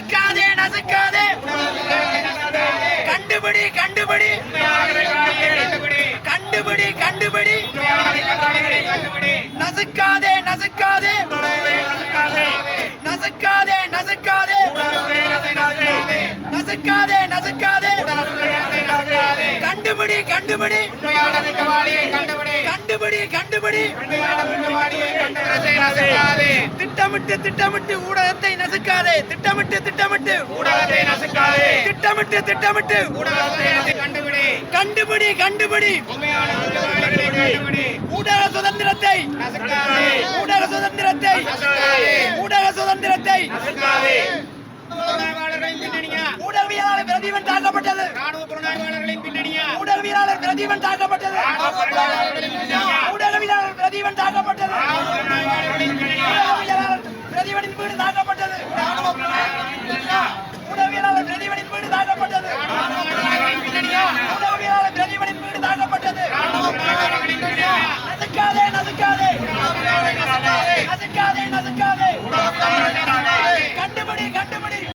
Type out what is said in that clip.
நசுக்காதே நசுக்காதே. கண்டுபிடி கண்டுபிடி. கண்டுபிடி கண்டுபிடி. நசுக்காதே நசுக்காதே. நசுக்காதே நசுக்காதே. நசுக்காதே நசுக்காதே. கண்டுபிடி கண்டுபிடி. கண்டுபிடி கண்டுபிடி. திட்டமிட்டு திட்டமிட்டு ஊடகத்தை நசுக்காதே. திட்டமிட்டு திட்டமிட்டு. ஊடகத்தை நசுக்காதே. திட்டமிட்டு திட்டமிட்டு. ஊடகத்தை கண்டுபிடி. கண்டுபிடி கண்டுபிடி. ஊடக சுதந்திரத்தை. ஊடக சுதந்திரத்தை. ஊடக சுதந்திரத்தை. ஊடகவியலாளர் பிரதீபன் தாக்கப்பட்டது. ஊடகவியலாளர் பிரதீபன் தாக்கப்பட்டது. Macaré!